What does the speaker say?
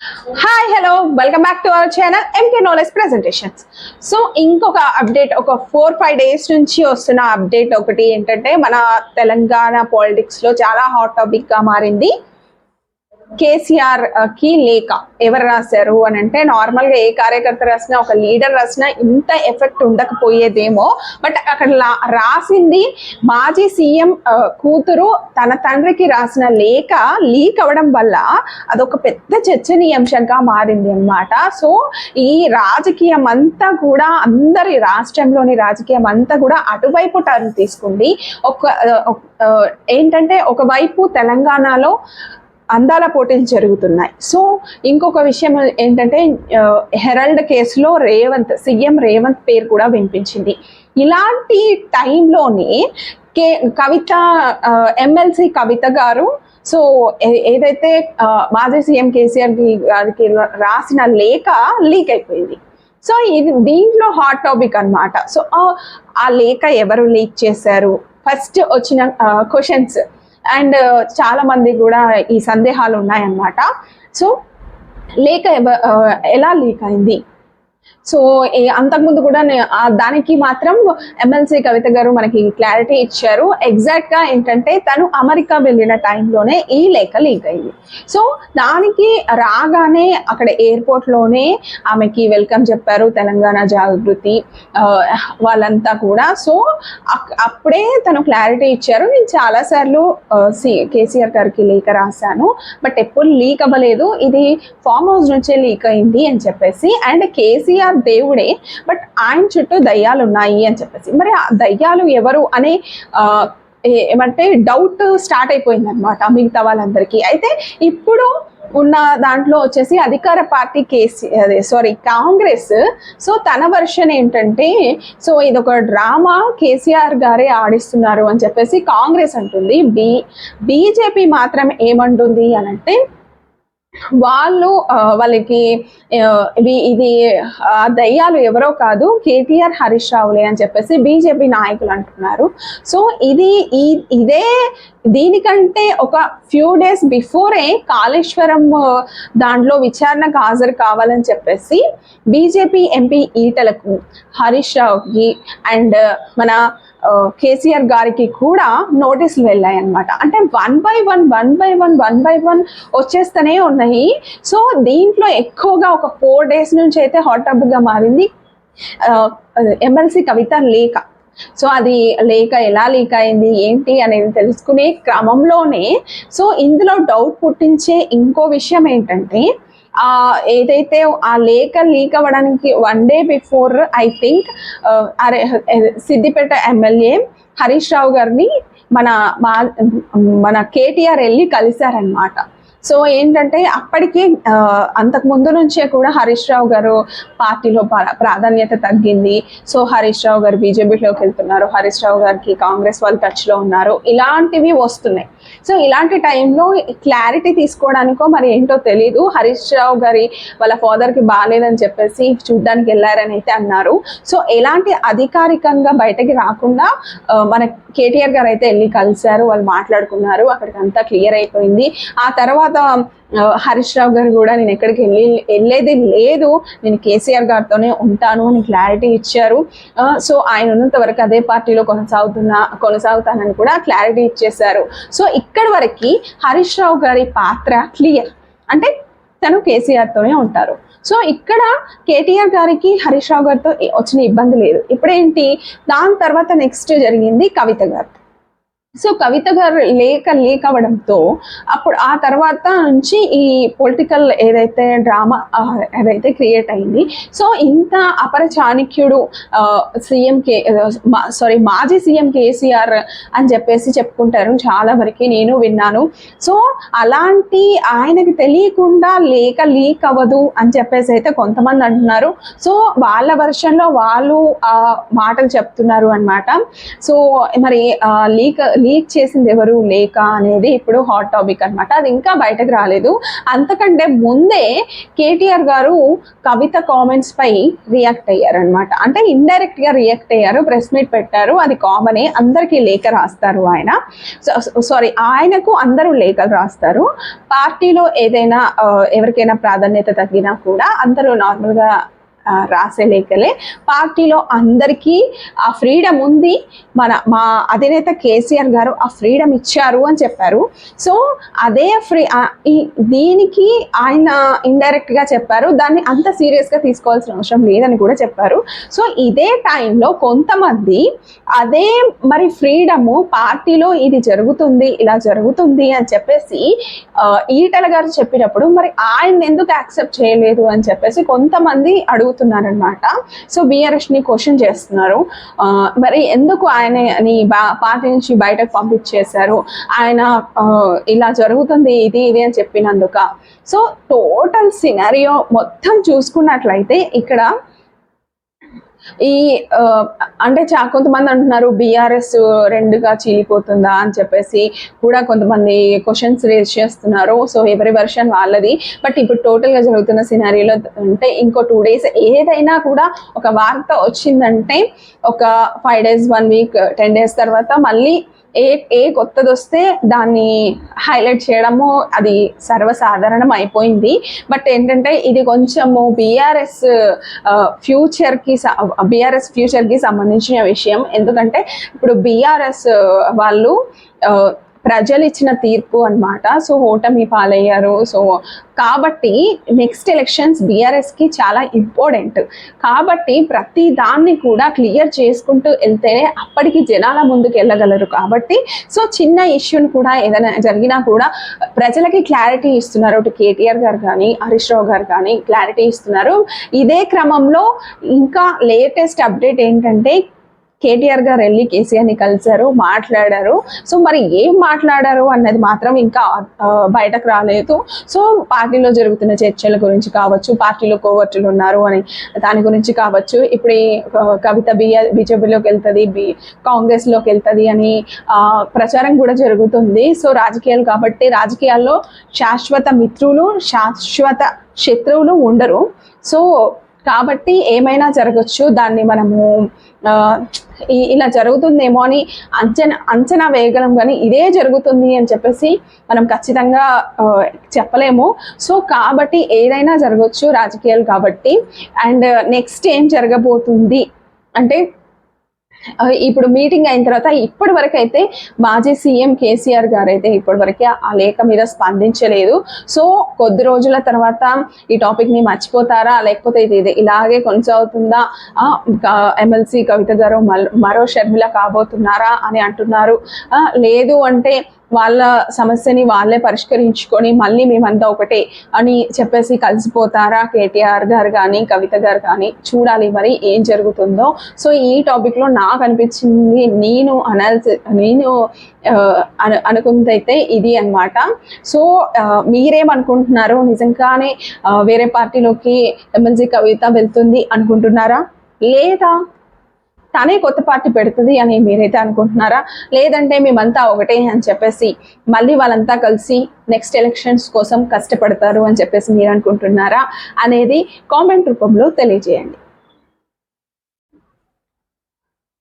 Hi hello welcome back to our channel MK knowledge presentations so ఇంకొక update ఒక four five days నుంచి వస్తున్న update ఒకటి ఏంటంటే మన తెలంగాణ పాలిటిక్స్లో చాలా హాట్ టాపిక్గా మారింది. కేసీఆర్కి లేఖ ఎవరు రాశారు అని అంటే నార్మల్గా ఏ కార్యకర్త రాసినా ఒక లీడర్ రాసినా ఇంత ఎఫెక్ట్ ఉండకపోయేదేమో. బట్ అక్కడ రాసింది మాజీ సీఎం కూతురు తన తండ్రికి రాసిన లేఖ లీక్ అవ్వడం వల్ల అదొక పెద్ద చర్చనీయాంశంగా మారింది అన్నమాట. సో ఈ రాజకీయం అంతా కూడా అందరి రాష్ట్రంలోని రాజకీయం అంతా కూడా అటువైపు టర్న్ తీసుకుంది. ఒక ఒక, ఏంటంటే ఒకవైపు తెలంగాణలో అందాల పోటీలు జరుగుతున్నాయి. సో ఇంకొక విషయం ఏంటంటే హెరల్డ్ కేసులో రేవంత్ సీఎం రేవంత్ పేరు కూడా వినిపించింది. ఇలాంటి టైంలోనే కే కవిత ఎమ్మెల్సీ కవిత గారు సో ఏదైతే మాజీ సీఎం కేసీఆర్ గారికి రాసిన లేఖ లీక్ అయిపోయింది. సో ఇది దీంట్లో హాట్ టాపిక్ అన్నమాట. సో ఆ లేఖ ఎవరు లీక్ చేశారు? ఫస్ట్ వచ్చిన క్వశ్చన్స్. అండ్ చాలా మంది కూడా ఈ సందేహాలు ఉన్నాయన్నమాట. సో లేక ఎలా లీక్ అయింది? సో అంతకుముందు కూడా దానికి మాత్రం ఎమ్మెల్సీ కవిత గారు మనకి క్లారిటీ ఇచ్చారు. ఎగ్జాక్ట్గా ఏంటంటే తను అమెరికా వెళ్ళిన టైంలోనే ఈ లేఖ లీక్ అయింది. సో దానికి రాగానే అక్కడ ఎయిర్పోర్ట్లోనే ఆమెకి వెల్కమ్ చెప్పారు తెలంగాణ జాగృతి వాళ్ళంతా కూడా. సో అప్పుడే తను క్లారిటీ ఇచ్చారు. నేను చాలా సార్లు కేసీఆర్ గారికి లేఖ రాశాను. బట్ ఎప్పుడు లీక్ అవ్వలేదు. ఇది ఫామ్ హౌస్ నుంచే లీక్ అయింది అని చెప్పేసి. అండ్ కేసీఆర్ దేవుడే బట్ ఆయన చుట్టూ దయ్యాలు ఉన్నాయి అని చెప్పేసి. మరి ఆ దయ్యాలు ఎవరు అనే ఏమంటే డౌట్ స్టార్ట్ అయిపోయింది అనమాట మిగతా వాళ్ళందరికీ. అయితే ఇప్పుడు ఉన్న దాంట్లో వచ్చేసి అధికార పార్టీ కేసీ అదే సారీ కాంగ్రెస్. సో తన వర్షన్ ఏంటంటే సో ఇదొక డ్రామా కేసీఆర్ గారే ఆడిస్తున్నారు అని చెప్పేసి కాంగ్రెస్ అంటుంది. బీ బీజేపీ మాత్రం ఏమంటుంది అని అంటే వాళ్ళు వాళ్ళకి ఇది ఆ, దయ్యాలు ఎవరో కాదు కేటీఆర్ హరీష్ రావులే అని చెప్పేసి బీజేపీ నాయకులు అంటున్నారు. సో ఇది ఈ ఇదే దీనికంటే ఒక ఫ్యూ డేస్ బిఫోరే కాళేశ్వరం దాంట్లో విచారణకు హాజరు కావాలని చెప్పేసి బీజేపీ ఎంపీ ఈటలకు హరీష్ రావుకి అండ్ మన కేసీఆర్ గారికి కూడా నోటీసులు వెళ్ళాయి అనమాట అంటే one by one one by one one by one వచ్చేస్తూనే ఉన్నాయి. సో దీంట్లో ఎక్కువగా ఒక ఫోర్ డేస్ నుంచి అయితే హాట్ టాపిక్గా మారింది ఎమ్మెల్సీ కవిత లేఖ. సో అది లేఖ ఎలా లీక్ అయింది ఏంటి అనేది తెలుసుకునే క్రమంలోనే సో ఇందులో డౌట్ పుట్టించే ఇంకో విషయం ఏంటంటే ఏదైతే ఆ లేఖ లీక్ అవ్వడానికి one day before I think అరే సిద్దిపేట ఎమ్మెల్యే హరీష్ రావు గారిని మన మా మన కేటీఆర్ వెళ్ళి కలిశారనమాట సో ఏంటంటే అప్పటికి అంతకు ముందు నుంచే కూడా హరీష్ రావు గారు పార్టీలో ప్రాధాన్యత తగ్గింది. సో హరీష్ రావు గారు బీజేపీలోకి వెళ్తున్నారు. హరీష్ రావు గారికి కాంగ్రెస్ వాళ్ళు టచ్లో ఉన్నారు. ఇలాంటివి వస్తున్నాయి. సో ఇలాంటి టైంలో క్లారిటీ తీసుకోవడానికో మరి ఏంటో తెలీదు. హరీష్ రావు గారి వాళ్ళ ఫాదర్కి బాగాలేదని చెప్పేసి చూడ్డానికి వెళ్ళారని అయితే అన్నారు. సో ఎలాంటి అధికారికంగా బయటకి రాకుండా మన కేటీఆర్ గారు అయితే వెళ్ళి కలిశారు. వాళ్ళు మాట్లాడుకున్నారు. అక్కడికి అంతా క్లియర్ అయిపోయింది. ఆ తర్వాత తర్వాత హరీష్ రావు గారు కూడా నేను ఎక్కడికి వెళ్ళి వెళ్ళేది లేదు. నేను కేసీఆర్ గారితోనే ఉంటాను అని క్లారిటీ ఇచ్చారు. సో ఆయన ఉన్నంత వరకు అదే పార్టీలో కొనసాగుతున్నా కొనసాగుతానని కూడా క్లారిటీ ఇచ్చేశారు. సో ఇక్కడి వరకు హరీష్ రావు గారి పాత్ర క్లియర్ అంటే తను కేసీఆర్తోనే ఉంటారు. సో ఇక్కడ కేటీఆర్ గారికి హరీష్ రావు గారితో వచ్చిన ఇబ్బంది లేదు. ఇప్పుడేంటి? దాని తర్వాత నెక్స్ట్ జరిగింది కవిత గారు సో కవిత గారు లేక లీక్ అవ్వడంతో అప్పుడు ఆ తర్వాత నుంచి ఈ పొలిటికల్ ఏదైతే డ్రామా ఏదైతే క్రియేట్ అయింది సో ఇంత అపర చాణక్యుడు సీఎం కే సారీ మాజీ సీఎం కేసీఆర్ అని చెప్పేసి చెప్పుకుంటారు చాలా వరకు నేను విన్నాను. సో అలాంటి ఆయనకి తెలియకుండా లేక లీక్ అవ్వదు అని చెప్పేసి అయితే కొంతమంది అంటున్నారు. సో వాళ్ళ వర్షన్లో వాళ్ళు ఆ మాటలు చెప్తున్నారు అన్నమాట. సో మరి లీక్ లీక్ చేసింది ఎవరు? లేక అనేది ఇప్పుడు హాట్ టాపిక్ అనమాట అది ఇంకా బయటకు రాలేదు. అంతకంటే ముందే కేటీఆర్ గారు కవిత కామెంట్స్ పై రియాక్ట్ అయ్యారు అనమాట అంటే ఇండైరెక్ట్గా రియాక్ట్ అయ్యారు ప్రెస్ మీట్ పెట్టారు. అది కామనే అందరికీ లేఖ రాస్తారు ఆయన. సారీ ఆయనకు అందరూ లేఖలు రాస్తారు. పార్టీలో ఏదైనా uh, ఎవరికైనా ప్రాధాన్యత తగ్గినా కూడా అందరూ నార్మల్గా రాసే లేఖలే. పార్టీలో అందరికీ ఆ ఫ్రీడమ్ ఉంది. మన మా అధినేత కేసీఆర్ గారు ఆ ఫ్రీడమ్ ఇచ్చారు అని చెప్పారు. సో అదే ఫ్రీ ఈ దీనికి ఆయన ఇండైరెక్ట్గా చెప్పారు. దాన్ని అంత సీరియస్గా తీసుకోవాల్సిన అవసరం లేదని కూడా చెప్పారు. సో ఇదే టైంలో కొంతమంది అదే మరి ఫ్రీడము పార్టీలో ఇది జరుగుతుంది ఇలా జరుగుతుంది అని చెప్పేసి ఈటల గారు చెప్పినప్పుడు మరి ఆయన ఎందుకు యాక్సెప్ట్ చేయలేదు అని చెప్పేసి కొంతమంది అడుగుతున్నారనమాట. సో బిఆర్ఎస్ని క్వశ్చన్ చేస్తున్నారు. ఆ, మరి ఎందుకు ఆయనని పార్టీ నుంచి బయటకు పంపించేశారు? ఆయన ఇలా జరుగుతుంది ఇది ఇది అని చెప్పినందుక. సో టోటల్ సినారియో మొత్తం చూసుకున్నట్లయితే ఇక్కడ ఈ అంటే చా కొంతమంది అంటున్నారు బీఆర్ఎస్ రెండుగా చీలిపోతుందా అని చెప్పేసి కూడా కొంతమంది క్వశ్చన్స్ రేజ్ చేస్తున్నారు. సో ఎవరి వర్షన్ వాళ్ళది. బట్ ఇప్పుడు టోటల్గా జరుగుతున్న సినారీలో అంటే ఇంకో టూ డేస్ ఏదైనా కూడా ఒక వార్త వచ్చిందంటే ఒక five days one week ten days తర్వాత మళ్ళీ ఏ ఏ కొత్తది వస్తే దాన్ని హైలైట్ చేయడము అది సర్వసాధారణం అయిపోయింది. బట్ ఏంటంటే ఇది కొంచెము బీఆర్ఎస్ ఫ్యూచర్కి బీఆర్ఎస్ ఫ్యూచర్కి సంబంధించిన విషయం. ఎందుకంటే ఇప్పుడు బీఆర్ఎస్ వాళ్ళు ప్రజలు ఇచ్చిన తీర్పు అన్నమాట. సో ఓటమి పాలయ్యారు. సో కాబట్టి నెక్స్ట్ ఎలక్షన్స్ బీఆర్ఎస్కి చాలా ఇంపార్టెంట్ కాబట్టి ప్రతి దాన్ని కూడా క్లియర్ చేసుకుంటూ వెళ్తేనే అప్పటికి జనాల ముందుకు వెళ్ళగలరు కాబట్టి సో చిన్న ఇష్యూని కూడా ఏదైనా జరిగినా కూడా ప్రజలకి క్లారిటీ ఇస్తున్నారు. అటు కేటీఆర్ గారు కానీ హరీష్ రావు గారు కానీ క్లారిటీ ఇస్తున్నారు. ఇదే క్రమంలో ఇంకా లేటెస్ట్ అప్డేట్ ఏంటంటే కేటీఆర్ గారు వెళ్ళి కేసీఆర్ని కలిశారు మాట్లాడారు. సో మరి ఏం మాట్లాడారు అన్నది మాత్రం ఇంకా బయటకు రాలేదు. సో పార్టీలో జరుగుతున్న చర్చల గురించి కావచ్చు పార్టీలో కోవర్టులు ఉన్నారు అని దాని గురించి కావచ్చు. ఇప్పుడు కవిత బిఆ బీజేపీలోకి వెళ్తుంది బి కాంగ్రెస్లోకి వెళ్తుంది అని ప్రచారం కూడా జరుగుతుంది. సో రాజకీయాలు కాబట్టి రాజకీయాల్లో శాశ్వత మిత్రులు శాశ్వత శత్రువులు ఉండరు. సో కాబట్టి ఏమైనా జరగచ్చు దాన్ని మనము ఇలా జరుగుతుందేమో అని అంచనా అంచనా వేయగలం కానీ ఇదే జరుగుతుంది అని చెప్పేసి మనం ఖచ్చితంగా చెప్పలేము. సో కాబట్టి ఏదైనా జరగచ్చు రాజకీయాలు కాబట్టి. అండ్ నెక్స్ట్ ఏం జరగబోతుంది? అంటే ఇప్పుడు మీటింగ్ అయిన తర్వాత ఇప్పటి వరకు అయితే మాజీ సీఎం కేసీఆర్ గారు అయితే ఇప్పటి వరకే ఆ లేఖ మీద స్పందించలేదు. సో కొద్ది రోజుల తర్వాత ఈ టాపిక్ని మర్చిపోతారా? లేకపోతే ఇది ఇది ఇలాగే కొనసాగుతుందా? ఎమ్మెల్సీ కవిత గారు మల్- మరో షర్మిల కాబోతున్నారా అని అంటున్నారు. లేదు అంటే వాళ్ళ సమస్యని వాళ్ళే పరిష్కరించుకొని మళ్ళీ మేమంతా ఒకటే అని చెప్పేసి కలిసిపోతారా? కేటీఆర్ గారు కానీ కవిత గారు కానీ చూడాలి మరి ఏం జరుగుతుందో. సో ఈ టాపిక్లో నాకు అనిపించింది నేను అనాలిసి నేను అను అనుకుందైతే ఇది అన్నమాట. సో మీరేమనుకుంటున్నారు నిజంగానే వేరే పార్టీలోకి ఎమ్మెల్సీ కవిత వెళ్తుంది అనుకుంటున్నారా? లేదా తనే కొత్త పార్టీ పెడుతుంది అని మీరైతే అనుకుంటున్నారా? లేదంటే మేమంతా ఒకటే అని చెప్పేసి మళ్ళీ వాళ్ళంతా కలిసి నెక్స్ట్ ఎలక్షన్స్ కోసం కష్టపడతారు అని చెప్పేసి మీరు అనుకుంటున్నారా? అనేది కామెంట్ రూపంలో తెలియజేయండి.